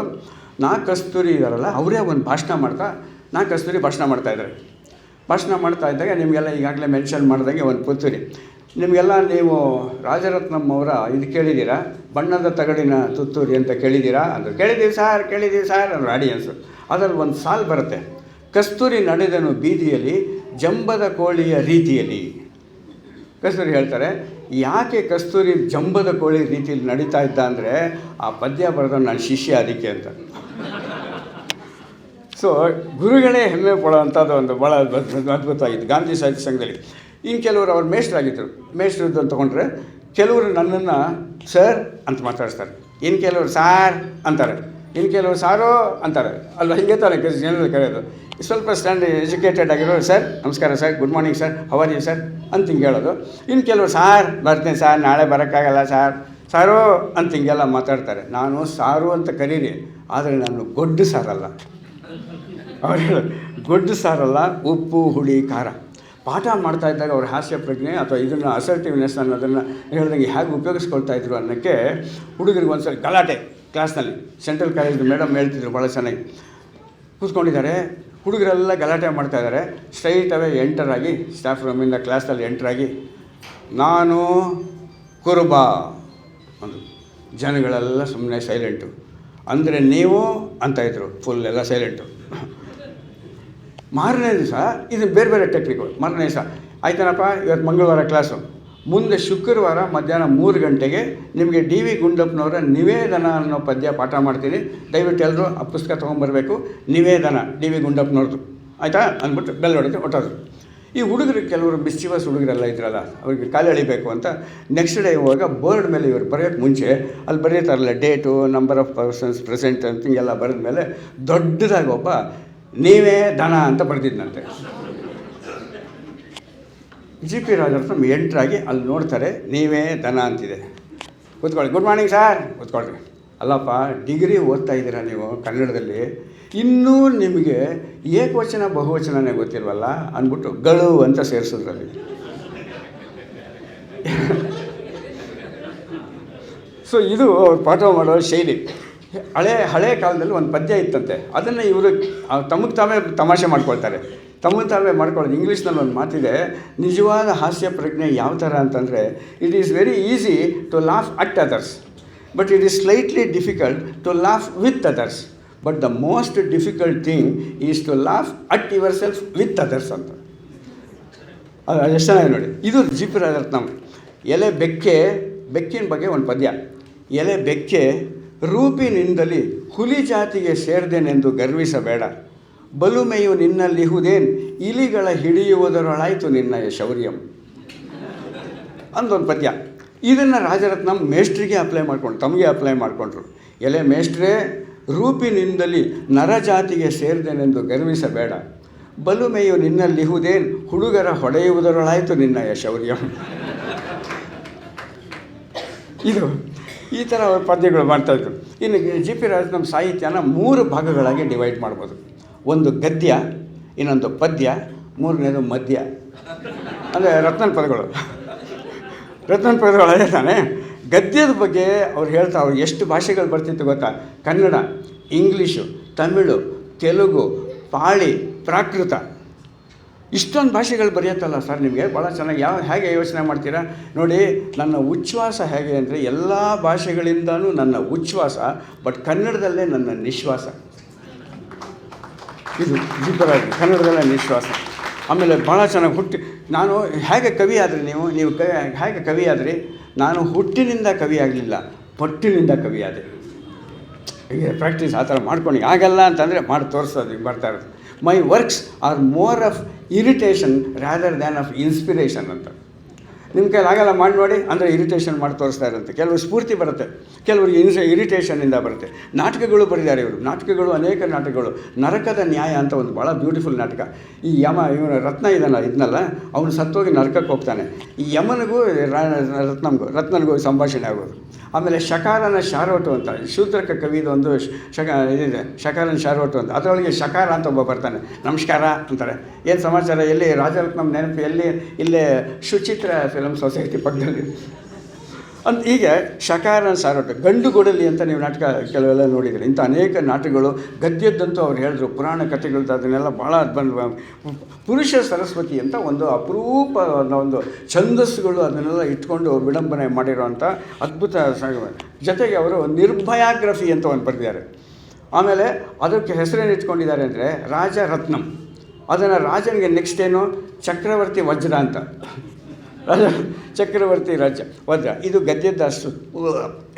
ನಾ ಕಸ್ತೂರಿ ಇದಾರಲ್ಲ, ಅವರೇ ಒಂದು ಭಾಷಣ ಮಾಡ್ತಾ ನಾ ಕಸ್ತೂರಿ ಭಾಷಣ ಮಾಡ್ತಾಯಿದ್ದಾರೆ ಭಾಷಣ ಮಾಡ್ತಾ ಇದ್ದಾಗ ನಿಮಗೆಲ್ಲ ಈಗಾಗಲೇ ಮೆನ್ಷನ್ ಮಾಡಿದಂಗೆ ಒಂದು ಪುತ್ತೂರಿ ನಿಮಗೆಲ್ಲ ನೀವು ರಾಜರತ್ನಂ ಅವರ ಇದು ಕೇಳಿದ್ದೀರಾ? ಬಣ್ಣದ ತಗಡಿನ ತುತ್ತೂರಿ ಅಂತ ಕೇಳಿದ್ದೀರಾ? ಅಂದರು ಕೇಳಿದ್ದೀವಿ ಸಾರ್ ಕೇಳಿದ್ದೀವಿ ಸಾರ್ ಅಂದರು ಆಡಿಯನ್ಸು ಅದರಲ್ಲಿ ಒಂದು ಸಾಲು ಬರುತ್ತೆ. ಕಸ್ತೂರಿ ನಡೆದನು ಬೀದಿಯಲ್ಲಿ, ಜಂಬದ ಕೋಳಿಯ ರೀತಿಯಲ್ಲಿ. ಕಸ್ತೂರಿ ಹೇಳ್ತಾರೆ, ಯಾಕೆ ಕಸ್ತೂರಿ ಜಂಬದ ಕೋಳಿ ರೀತಿಯಲ್ಲಿ ನಡೀತಾ ಇದ್ದ ಅಂದರೆ ಆ ಪದ್ಯ ಬರೆದ ನನ್ನ ಶಿಷ್ಯ ಅದಕ್ಕೆ ಅಂತ. ಸೊ ಗುರುಗಳೇ ಹೆಮ್ಮೆ ಪಡೋವಂಥದ್ದು ಒಂದು ಭಾಳ ಅದ್ಭುತ ಅದ್ಭುತವಾಗಿತ್ತು ಗಾಂಧಿ ಸಾಹಿತ್ಯ ಸಂಘದಲ್ಲಿ. ಇನ್ನು ಕೆಲವರು ಅವ್ರು ಮೇಷ್ಟ್ರಾಗಿದ್ದರು ಮೇಷ್ಟ್ರು ಅಂತ ತೊಗೊಂಡ್ರೆ ಕೆಲವರು ನನ್ನನ್ನು, ಸರ್ ಅಂತ ಮಾತಾಡಿಸ್ತಾರೆ. ಇನ್ನು ಕೆಲವರು, ಸಾರ್ ಅಂತಾರೆ. ಇನ್ನು ಕೆಲವರು, ಸಾರೋ ಅಂತಾರೆ. ಅಲ್ಲ ಹಿಂಗೆ ತಾನೆ ಜನರು ಕರೆಯೋದು ಸ್ವಲ್ಪ ಸ್ಟ್ಯಾಂಡ್ ಎಜುಕೇಟೆಡ್ ಆಗಿರೋ ಸರ್, ನಮಸ್ಕಾರ sir, good morning sir how are you sir? ಅಂತ ಹಿಂಗೆ ಹೇಳೋದು. ಇನ್ನು ಕೆಲವರು, ಸಾರ್, ಬರ್ತೀನಿ ಸಾರ್, ನಾಳೆ ಬರೋಕ್ಕಾಗಲ್ಲ ಸಾರ್. ಸಾರೋ ಅಂತ ಹಿಂಗೆಲ್ಲ ಮಾತಾಡ್ತಾರೆ. ನಾನು ಸಾರು ಅಂತ ಕರೀರಿ, ಆದರೆ ನಾನು ಗೊಡ್ಡು ಸಾರಲ್ಲ ಅವ್ರು ಹೇಳೋದು ಗೊಡ್ಡು ಸಾರಲ್ಲ ಉಪ್ಪು, ಹುಳಿ, ಖಾರ. ಪಾಠ ಮಾಡ್ತಾ ಇದ್ದಾಗ ಅವ್ರ ಹಾಸ್ಯ ಪ್ರಜ್ಞೆ ಅಥವಾ ಇದನ್ನು ಅಸರ್ಟಿವ್ನೆಸ್ ಅನ್ನೋದನ್ನು ಹೇಳ್ದಂಗೆ ಹೇಗೆ ಉಪಯೋಗಿಸ್ಕೊಳ್ತಾ ಇದ್ರು ಅನ್ನೋಕ್ಕೆ ಹುಡುಗರಿಗೆ ಒಂದ್ಸರಿ ಗಲಾಟೆ ಕ್ಲಾಸ್ನಲ್ಲಿ ಸೆಂಟ್ರಲ್ ಕಾಲೇಜ್ ಮೇಡಮ್ ಹೇಳ್ತಿದ್ರು ಭಾಳ ಚೆನ್ನಾಗಿ. ಕೂತ್ಕೊಂಡಿದ್ದಾರೆ. ಹುಡುಗರೆಲ್ಲ ಗಲಾಟೆ ಮಾಡ್ತಾ ಇದ್ದಾರೆ. ಸ್ಟ್ರೈಟ್ ಅವೇ ಎಂಟರಾಗಿ ಸ್ಟಾಫ್ ರೂಮಿಂದ ಕ್ಲಾಸಲ್ಲಿ ಎಂಟರಾಗಿ ನಾನು ಕುರುಬ. ಅಂದರು. ಜನಗಳೆಲ್ಲ ಸುಮ್ಮನೆ ಸೈಲೆಂಟು ಅಂದರೆ ನೀವು ಅಂತ ಇದ್ದರು ಫುಲ್ ಎಲ್ಲ ಸೈಲೆಂಟು ಮಾರನೇ ದಿವಸ ಇದು ಬೇರೆ ಬೇರೆ ಟೆಕ್ನಿಕ್ಗಳು ಮಾರನೇ ದಿವಸ, ಆಯ್ತೇನಪ್ಪ? ಇವತ್ತು ಮಂಗಳವಾರ ಕ್ಲಾಸು ಮುಂದೆ ಶುಕ್ರವಾರ ಮಧ್ಯಾಹ್ನ ಮೂರು ಗಂಟೆಗೆ ನಿಮಗೆ ಡಿ ವಿ ಗುಂಡಪ್ಪನವರ ನಿವೇದನ ಅನ್ನೋ ಪದ್ಯ ಪಾಠ ಮಾಡ್ತೀನಿ. ದಯವಿಟ್ಟು ಎಲ್ಲರೂ ಆ ಪುಸ್ತಕ ತೊಗೊಂಬರ್ಬೇಕು. ನಿವೇದನ ಡಿ ವಿ ಗುಂಡಪ್ಪನವ್ರದ್ದು. ಆಯಿತಾ? ಅಂದ್ಬಿಟ್ಟು ಬೆಲ್ಲ ಹೊಡೆದು ಹೊಟ್ಟೋದು ಈ ಹುಡುಗರು, ಕೆಲವರು ಮಿಸ್ಚಿವಸ್ ಹುಡುಗರೆಲ್ಲ ಇದ್ರಲ್ಲ, ಅವ್ರಿಗೆ ಕಾಲು ಎಳಿಬೇಕು ಅಂತ ನೆಕ್ಸ್ಟ್ ಡೇ ಇವಾಗ ಬೋರ್ಡ್ ಮೇಲೆ ಇವರು ಬರೆಯೋಕ್ಕೆ ಮುಂಚೆ ಅಲ್ಲಿ ಬರೀತಾರಲ್ಲ date number of persons present ಅಂತ ಹಿಂಗೆಲ್ಲ ಬರೆದ ಮೇಲೆ ದೊಡ್ಡದಾಗಿ ಒಬ್ಬ ನೀವೇ ದನ ಅಂತ ಬರೆದಿದ್ದಂತೆ ಜಿ ಪಿ ರಾಜರತ್ನ ಎಂಟ್ರಾಗಿ ಅಲ್ಲಿ ನೋಡ್ತಾರೆ, ನೀವೇ ದನ ಅಂತಿದೆ. ಕೂತ್ಕೊಳ್ಳಿ ಗುಡ್ ಮಾರ್ನಿಂಗ್ ಸರ್ ಕೂತ್ಕೊಳ್ರಿ ಅಲ್ಲಪ್ಪ, ಡಿಗ್ರಿ ಓದ್ತಾ ಇದ್ದೀರಾ ನೀವು ಕನ್ನಡದಲ್ಲಿ? ಇನ್ನೂ ನಿಮಗೆ ಏಕವಚನ, ಬಹುವಚನನೇ ಗೊತ್ತಿಲ್ವಲ್ಲ ಅಂದ್ಬಿಟ್ಟು ಗಳು ಅಂತ ಸೇರಿಸೋದ್ರಲ್ಲಿ. ಸೊ ಇದು ಅವ್ರು ಪಾಠ ಮಾಡೋ ಶೈಲಿ. ಹಳೆ ಹಳೆ ಕಾಲದಲ್ಲಿ ಒಂದು ಪದ್ಯ ಇತ್ತಂತೆ. ಅದನ್ನು ಇವರು ತಮಗೆ ತಾವೇ ತಮಾಷೆ ಮಾಡ್ಕೊಳ್ತಾರೆ. ತಮಗೆ ತಾವೇ ಮಾಡ್ಕೊಳ್ಳೋದು. ಇಂಗ್ಲೀಷ್ನಲ್ಲಿ ಒಂದು ಮಾತಿದೆ, ನಿಜವಾದ ಹಾಸ್ಯ ಪ್ರಜ್ಞೆ ಯಾವ ಥರ ಅಂತಂದರೆ it is very easy to laugh at others but it is slightly difficult to laugh with others but the most difficult thing is to laugh at yourself with others ಅಂತ ಎಷ್ಟು ಚೆನ್ನಾಗಿ ನೋಡಿ. ಇದು ಜಿ ಪಿ ಎಲೆ ಬೆಕ್ಕೆ, ಬೆಕ್ಕಿನ ಬಗ್ಗೆ ಒಂದು ಪದ್ಯ. ಎಲೆ ಬೆಕ್ಕೆ ರೂಪಿನಿಂದಲಿ ಹುಲಿ ಜಾತಿಗೆ ಸೇರಿದೆನೆಂದು ಗರ್ವಿಸಬೇಡ. ಬಲುಮೆಯು ನಿನ್ನಲ್ಲಿಹುದೇನ್ ಇಲಿಗಳ ಹಿಡಿಯುವುದರೊಳಾಯಿತು ನಿನ್ನ ಶೌರ್ಯಂ ಅಂದೊಂದು ಪದ್ಯ. ಇದನ್ನು ರಾಜರತ್ನಂ ಮೇಷ್ಟ್ರಿಗೆ ಅಪ್ಲೈ ಮಾಡ್ಕೊಂಡು, ತಮಗೆ ಅಪ್ಲೈ ಮಾಡಿಕೊಂಡ್ರು. ಎಲೆ ಮೇಷ್ಟ್ರೇ, ರೂಪಿನಿಂದಲಿ ನರಜಾತಿಗೆ ಸೇರಿದೆನೆಂದು ಗರ್ವಿಸಬೇಡ. ಬಲುಮೆಯು ನಿನ್ನಲ್ಲಿಹುದೇನ್ ಹುಡುಗರ ಹೊಡೆಯುವುದರೊಳಾಯಿತು ನಿನ್ನ ಶೌರ್ಯಂ ಇದು ಈ ಥರ ಪದ್ಯಗಳು ಮಾಡ್ತಾಯಿದ್ರು ಇನ್ನು ಜಿ ಪಿ ರಾಜ್ ನಮ್ಮ ಸಾಹಿತ್ಯನ ಮೂರು ಭಾಗಗಳಾಗಿ ಡಿವೈಡ್ ಮಾಡ್ಬೋದು. ಒಂದು ಗದ್ಯ, ಇನ್ನೊಂದು ಪದ್ಯ, ಮೂರನೇದು ಮದ್ಯ. ಅಂದರೆ ರತ್ನನ ಪದಗಳು. ರತ್ನನ ಪದಗಳು ಅದೇ ತಾನೇ. ಗದ್ಯದ ಬಗ್ಗೆ ಅವ್ರು ಹೇಳ್ತಾ ಅವ್ರು ಎಷ್ಟು ಭಾಷೆಗಳು ಬರ್ತಿತ್ತು ಗೊತ್ತಾ? ಕನ್ನಡ, ಇಂಗ್ಲೀಷು, ತಮಿಳು, ತೆಲುಗು, ಪಾಳಿ, ಪ್ರಾಕೃತ. ಇಷ್ಟೊಂದು ಭಾಷೆಗಳು ಬರೆಯುತ್ತಲ್ಲ ಸರ್ ನಿಮಗೆ? ಭಾಳ ಚೆನ್ನಾಗಿ ಯಾವ, ಹೇಗೆ ಯೋಚನೆ ಮಾಡ್ತೀರಾ? ನೋಡಿ, ನನ್ನ ಉಚ್ಛ್ವಾಸ ಹೇಗೆ ಅಂದರೆ ಎಲ್ಲ ಭಾಷೆಗಳಿಂದನೂ ನನ್ನ ಉಚ್ಛ್ವಾಸ, ಬಟ್ ಕನ್ನಡದಲ್ಲೇ ನನ್ನ ನಿಶ್ವಾಸ. ಇದು ಜಿಬ್ಬರಾಗಿ ಕನ್ನಡದಲ್ಲೇ ನಿಶ್ವಾಸ. ಆಮೇಲೆ ಭಾಳ ಚೆನ್ನಾಗಿ ಹುಟ್ಟಿ, ನಾನು ಹೇಗೆ ಕವಿ ಆದ್ರಿ ನೀವು? ನೀವು ಕ, ಹೇಗೆ ಕವಿ ಆದರೆ? ನಾನು ಹುಟ್ಟಿನಿಂದ ಕವಿ ಆಗಲಿಲ್ಲ, ಪಟ್ಟಿನಿಂದ ಕವಿ ಆದೆ. ಹೀಗೆ ಪ್ರಾಕ್ಟೀಸ್ ಆ ಥರ ಮಾಡ್ಕೊಂಡು ಆಗಲ್ಲ ಅಂತಂದರೆ ಮಾಡಿ ತೋರಿಸೋದು, ಬರ್ತಾ ಇರೋದು. My works are more of irritation rather than of inspiration ಅಂತ. ನಿಮ್ಮ ಕೈಲಿ ಆಗಲ್ಲ ಮಾಡಿ ನೋಡಿ, ಅಂದರೆ ಇರಿಟೇಷನ್ ಮಾಡಿ ತೋರಿಸ್ತಾ ಇರುತ್ತೆ ಕೆಲವರು ಸ್ಫೂರ್ತಿ ಬರುತ್ತೆ, ಕೆಲವರಿಗೆ ಇನ್ಸ ಇರಿಟೇಷನಿಂದ ಬರುತ್ತೆ. ನಾಟಕಗಳು ಬರೆದಿದ್ದಾರೆ ಇವರು. ನಾಟಕಗಳು, ಅನೇಕ ನಾಟಕಗಳು. ನರಕದ ನ್ಯಾಯ ಅಂತ ಒಂದು ಭಾಳ ಬ್ಯೂಟಿಫುಲ್ ನಾಟಕ. ಈ ಯಮ, ಇವನು ರತ್ನ ಇದನ್ನ ಇದನ್ನಲ್ಲ ಅವನು ಸತ್ತೋಗಿ ನರಕಕ್ಕೆ ಹೋಗ್ತಾನೆ. ಈ ಯಮನಿಗೂ ರತ್ನಂಗೂ, ರತ್ನನಿಗೂ ಸಂಭಾಷಣೆ ಆಗೋದು. ಆಮೇಲೆ ಶಕಾರನ ಶಾರೋಟು ಅಂತ, ಶೂದ್ರಕ ಕವಿದು ಒಂದು ಶಕ, ಇದಿದೆ, ಶಕಾರನ ಶಾರೋಟು ಅಂತ. ಅದರೊಳಗೆ ಶಕಾರ ಅಂತ ಒಬ್ಬ ಬರ್ತಾನೆ. ನಮಸ್ಕಾರ ಅಂತಾರೆ. ಏನು ಸಮಾಚಾರ? ಎಲ್ಲಿ ರಾಜರತ್ನಂ ನೆನಪು ಎಲ್ಲಿ? ಇಲ್ಲೇ ಶುಚಿತ್ರ ಫಿಲಮ್ ಸೊಸೈಟಿ ಪಕ್ಕದಲ್ಲಿ. ಅಂತ ಹೀಗೆ ಶಕಾರನ ಸಾರೋಟು, ಗಂಡು ಗೊಡಲಿ ಅಂತ ನೀವು ನಾಟಕ ಕೆಲವೆಲ್ಲ ನೋಡಿದ್ರಿ. ಇಂಥ ಅನೇಕ ನಾಟಕಗಳು, ಗದ್ಯದ್ದಂತೂ ಅವ್ರು ಹೇಳಿದ್ರು, ಪುರಾಣ ಕಥೆಗಳದ್ದು ಅದನ್ನೆಲ್ಲ ಭಾಳ ಅದ್ಭುತ ಪುರುಷ ಸರಸ್ವತಿ ಅಂತ ಒಂದು ಅಪರೂಪ ಒಂದು ಛಂದಸ್ಸುಗಳು ಅದನ್ನೆಲ್ಲ ಇಟ್ಕೊಂಡು ವಿಡಂಬನೆ ಮಾಡಿರೋವಂಥ ಅದ್ಭುತ ಜೊತೆಗೆ ಅವರು ನಿರ್ಭಯಾಗ್ರಫಿ ಅಂತ ಒಂದು ಬರೆದಿದ್ದಾರೆ. ಆಮೇಲೆ ಅದಕ್ಕೆ ಹೆಸರೇನು ಇಟ್ಕೊಂಡಿದ್ದಾರೆ ಅಂದರೆ ರಾಜರತ್ನಂ. ಅದನ್ನು ರಾಜನಿಗೆ ನೆಕ್ಸ್ಟ್ ಏನು? ಚಕ್ರವರ್ತಿ ವಜ್ರ ಅಂತ. ರಾಜ ಚಕ್ರವರ್ತಿ ರಾಜ. ವಜ್ರ ಇದು ಗದ್ಯದ ಅಷ್ಟು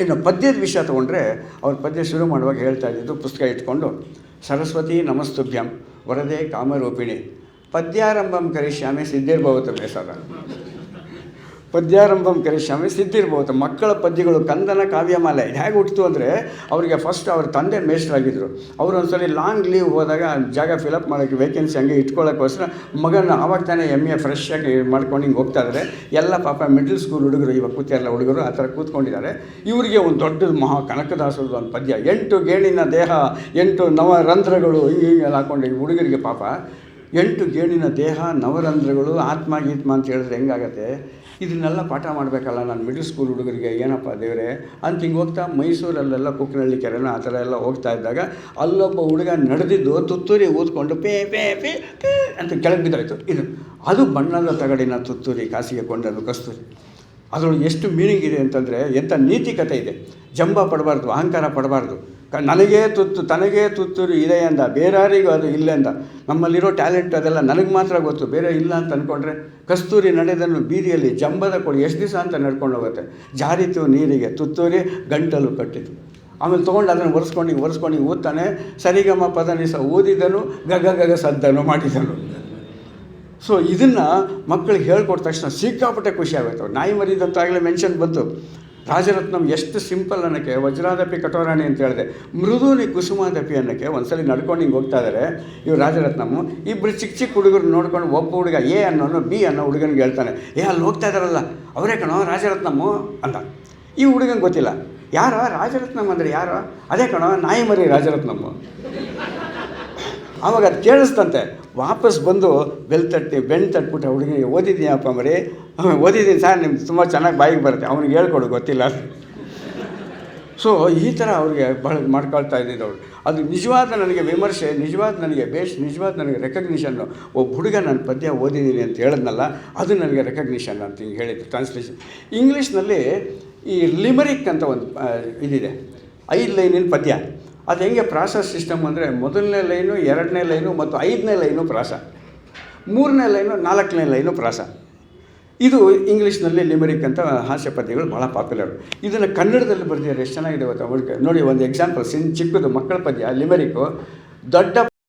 ಇನ್ನು ಪದ್ಯದ ವಿಷಯ ತೊಗೊಂಡ್ರೆ ಅವ್ರ ಪದ್ಯ ಶುರು ಮಾಡುವಾಗ ಹೇಳ್ತಾ ಇದ್ದಿದ್ದು ಪುಸ್ತಕ ಇಟ್ಕೊಂಡು, ಸರಸ್ವತಿ ನಮಸ್ತುಭ್ಯಂ ವರದೆ ಕಾಮರೂಪಿಣಿ, ಪದ್ಯಾರಂಭಂ ಕರಿಷ್ಯಾಮಿ ಸಿದ್ಧಿರ್ಭವತ ಬೇಸರ ಪದ್ಯಾರಂಭಂ ಕರಿಷ್ಯಾಮಿ ಸಿದ್ಧಿರ್ಬೋದು ಮಕ್ಕಳ ಪದ್ಯಗಳು ಕಂದನ ಕಾವ್ಯಮಾಲೆ. ಹೇಗೆ ಹುಟ್ಟಿತು ಅಂದರೆ ಅವರಿಗೆ ಫಸ್ಟ್ ಅವ್ರ ತಂದೆ ಮೇಷ್ಟ್ರಾಗಿದ್ದರು ಅವರು ಒಂದ್ಸರಿ ಲಾಂಗ್ ಲೀವ್ ಹೋದಾಗ ಜಾಗ ಫಿಲಪ್ ಮಾಡೋಕ್ಕೆ ವೇಕೆನ್ಸಿ ಹಂಗೆ ಇಟ್ಕೊಳ್ಳೋಕ್ಕೋಸ್ಕರ ಮಗನ ಆವಾಗ ತಾನೇ ಎಂ ಎ ಫ್ರೆಶ್ ಆಗಿ ಮಾಡ್ಕೊಂಡು ಹಿಂಗೆ ಹೋಗ್ತಾ ಇದ್ದಾರೆ ಎಲ್ಲ ಪಾಪ ಮಿಡ್ಲ್ ಸ್ಕೂಲ್ ಹುಡುಗರು, ಇವಾಗ ಕೂತಿರಲ್ಲ ಹುಡುಗರು, ಆ ಥರ ಕೂತ್ಕೊಂಡಿದ್ದಾರೆ. ಇವರಿಗೆ ಒಂದು ದೊಡ್ಡದು ಮಹಾ ಕನಕದಾಸರದ್ದು ಒಂದು ಪದ್ಯ. ಎಂಟು ಗೇಣಿನ ದೇಹ, ಎಂಟು ನವ ರಂಧ್ರಗಳು ಹೀಗೆಲ್ಲ ಹಾಕೊಂಡು ಹುಡುಗರಿಗೆ ಪಾಪ. ಎಂಟು ಗೇಣಿನ ದೇಹ, ನವರಂಧ್ರಗಳು, ಆತ್ಮ ಗೀತ್ಮ ಅಂತ ಹೇಳಿದ್ರೆ ಹೆಂಗಾಗತ್ತೆ? ಇದನ್ನೆಲ್ಲ ಪಾಠ ಮಾಡಬೇಕಲ್ಲ ನಾನು ಮಿಡಲ್ ಸ್ಕೂಲ್ ಹುಡುಗರಿಗೆ, ಏನಪ್ಪ ದೇವರೇ? ಅಂತ ಹಿಂಗೆ ಹೋಗ್ತಾ ಮೈಸೂರಲ್ಲೆಲ್ಲ ಕುಕ್ಕನಹಳ್ಳಿ ಕೆರೆನ ಆ ಥರ ಎಲ್ಲ ಹೋಗ್ತಾ ಇದ್ದಾಗ ಅಲ್ಲೊಬ್ಬ ಹುಡುಗ ನಡೆದಿದ್ದು ತುತ್ತೂರಿ ಊದ್ಕೊಂಡು ಪೇ ಪೇ ಪೇ ಪೇ ಅಂತ ಕೆಳಗೆ ಬಿದ್ದಾಯ್ತು. ಇದು, ಅದು ಬಣ್ಣದ ತಗಡಿನ ತುತ್ತೂರಿ ಕಾಸಿಗೆ ಕೊಂಡದ್ದು ಕಸ್ತೂರಿ. ಅದರೊಳಗೆ ಎಷ್ಟು ಮೀನಿಂಗ್ ಇದೆ ಅಂತಂದರೆ ಎಂಥ ನೀತಿಕತೆ ಇದೆ. ಜಂಬ ಪಡಬಾರ್ದು, ಅಹಂಕಾರ ಪಡಬಾರ್ದು. ಕ ನನಗೇ ತುತ್ತು, ತನಗೇ ತುತ್ತು ಇದೆ ಅಂದ ಬೇರೆಯವರಿಗೂ ಅದು ಇಲ್ಲ ಅಂದ ನಮ್ಮಲ್ಲಿರೋ ಟ್ಯಾಲೆಂಟ್ ಅದೆಲ್ಲ ನನಗೆ ಮಾತ್ರ ಗೊತ್ತು. ಬೇರೆ ಇಲ್ಲ ಅಂತ ಅಂದ್ಕೊಂಡ್ರೆ ಕಸ್ತೂರಿ ನಡೆದನ್ನು ಬೀದಿಯಲ್ಲಿ ಜಂಬದ ಕೊಡಿ ಎಷ್ಟು ದಿವಸ ಅಂತ ನಡ್ಕೊಂಡು ಹೋಗುತ್ತೆ. ಜಾರಿತು ನೀರಿಗೆ. ತುತ್ತೂರಿ ಗಂಟಲು ಕಟ್ಟಿತು. ಆಮೇಲೆ ತೊಗೊಂಡು ಅದನ್ನು ಒರೆಸ್ಕೊಂಡು ಒರೆಸ್ಕೊಂಡು ಓದ್ತಾನೆ ಸರಿಗಮ ಪದನಿಸ ಓದಿದನು ಗಗ ಗಗ ಸದ್ದನು ಮಾಡಿದನು. ಸೊ ಇದನ್ನು ಮಕ್ಕಳಿಗೆ ಹೇಳ್ಕೊಟ್ಟ ತಕ್ಷಣ ಸಿಕ್ಕಾಪಟ್ಟೆ ಖುಷಿ ಆಗುತ್ತೆ ನಾಯಿ ಮರಿದಂತಾಗಲೇ ಮೆನ್ಷನ್ ಬಂತು. ರಾಜರತ್ನಂ ಎಷ್ಟು ಸಿಂಪಲ್ ಅನ್ನೋಕ್ಕೆ, ವಜ್ರಾದಪಿ ಕಟೋರಾಣಿ ಅಂತ ಹೇಳಿದೆ. ಮೃದುನಿ ಕುಸುಮಾದಪಿ ಅನ್ನೋಕ್ಕೆ ಒಂದ್ಸಲಿ ನಡ್ಕೊಂಡು ಹಿಂಗೆ ಹೋಗ್ತಾ ಇದ್ದಾರೆ ಇವ್ರು ರಾಜರತ್ನಮ್ಮು ಇಬ್ಬರು ಚಿಕ್ಕ ಚಿಕ್ಕ ಹುಡುಗರು ನೋಡ್ಕೊಂಡು ಒಬ್ಬ ಹುಡುಗ ಎ ಅನ್ನೋನು ಬಿ ಅನ್ನೋ ಹುಡುಗನಿಗೆ ಹೇಳ್ತಾನೆ. ಏ, ಅಲ್ಲಿ ಹೋಗ್ತಾ ಇದ್ದಾರಲ್ಲ ಅವರೇ ಕಣೋ ರಾಜರತ್ನಮ್ಮು ಅಂತ. ಈ ಹುಡುಗಂಗೆ ಗೊತ್ತಿಲ್ಲ. ಯಾರೋ ರಾಜರತ್ನಮ್ ಅಂದರೆ ಯಾರೋ? ಅದೇ ಕಣೋ ನಾಯಿ ಮರಿ ರಾಜರತ್ನಮ್ಮು ಆವಾಗ ಅದು ಕೇಳಿಸ್ತಂತೆ ವಾಪಸ್ ಬಂದು ಬೆಲ್ ತಟ್ಟಿ ಬೆಣ್ಣೆ ತಟ್ಬಿಟ್ಟು ಹುಡುಗಿಗೆ ಓದಿದ್ದೀಯಪ್ಪ ಮರಿ? "ಹ್ಮ್, ಓದಿದ್ದೀನಿ ಸರ್ ನಿಮ್ಗೆ ತುಂಬ ಚೆನ್ನಾಗಿ ಬಾಯಿಗೆ ಬರುತ್ತೆ. ಅವ್ನಿಗೆ ಹೇಳ್ಕೊಡು ಗೊತ್ತಿಲ್ಲ ಸೊ ಈ ಥರ ಅವ್ರಿಗೆ ಬಹಳ ಮಾಡ್ಕೊಳ್ತಾ ಇದ್ದಿದ್ದು ಅವ್ರು. ಅದು ನಿಜವಾದ ನನಗೆ ವಿಮರ್ಶೆ ನಿಜವಾದ ನನಗೆ ಬೇಷ್ ನಿಜವಾದ ನನಗೆ ರೆಕಗ್ನಿಷನ್ನು ಒಬ್ಬ ಹುಡುಗ ನಾನು ಪದ್ಯ ಓದಿದ್ದೀನಿ ಅಂತ ಹೇಳಿದ್ನಲ್ಲ ಅದು ನನಗೆ ರೆಕಗ್ನಿಷನ್ ಅಂತ ಹಿಂಗೆ ಹೇಳಿದ್ದು ಟ್ರಾನ್ಸ್ಲೇಷನ್ ಇಂಗ್ಲೀಷ್ನಲ್ಲಿ ಈ ಲಿಮರಿಕ್ ಅಂತ ಒಂದು ಇದಿದೆ. ಐದು ಲೈನಿನ ಪದ್ಯ. ಅದು ಹೆಂಗೆ ಪ್ರಾಸ ಸಿಸ್ಟಮ್ ಅಂದರೆ ಮೊದಲನೇ ಲೈನು ಎರಡನೇ ಲೈನು ಮತ್ತು ಐದನೇ ಲೈನು ಪ್ರಾಸ ಮೂರನೇ ಲೈನು ನಾಲ್ಕನೇ ಲೈನು ಪ್ರಾಸ ಇದು ಇಂಗ್ಲೀಷ್ನಲ್ಲಿ ಲಿಮರಿಕ್ ಅಂತ ಹಾಸ್ಯ ಪದ್ಯಗಳು ಭಾಳ ಪಾಪ್ಯುಲರ್ ಇದನ್ನು ಕನ್ನಡದಲ್ಲಿ ಬರೆದಿದ್ದಾರೆ ಎಷ್ಟು ಚೆನ್ನಾಗಿದೆ ಗೊತ್ತಾ? ನೋಡಿ ಒಂದು ಎಕ್ಸಾಂಪಲ್ ಸಿನ್ ಚಿಕ್ಕದು ಮಕ್ಕಳ ಪದ್ಯ ಲಿಮರಿಕು ದೊಡ್ಡ